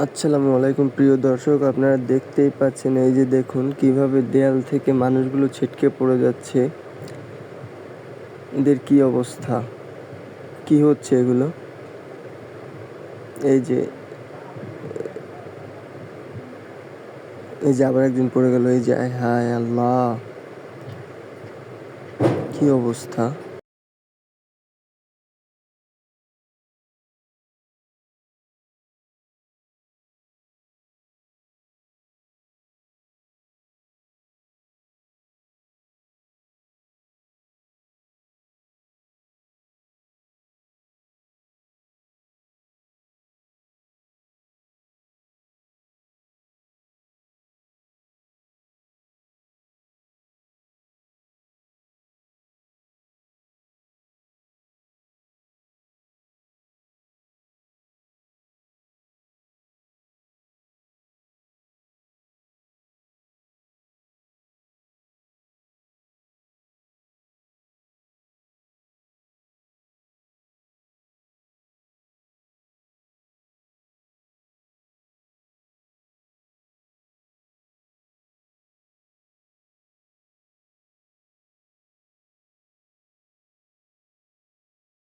আসসালামু আলাইকুম, প্রিয় দর্শক, আপনারা দেখতেই পাচ্ছেন, এই যে দেখুন কীভাবে দেয়াল থেকে মানুষগুলো ছিটকে পড়ে যাচ্ছে। এদের কি অবস্থা? কি হচ্ছে এগুলো? এই যে এই যে আবার একদিন পড়ে গেল, এই যে, হায় আল্লাহ, কি অবস্থা?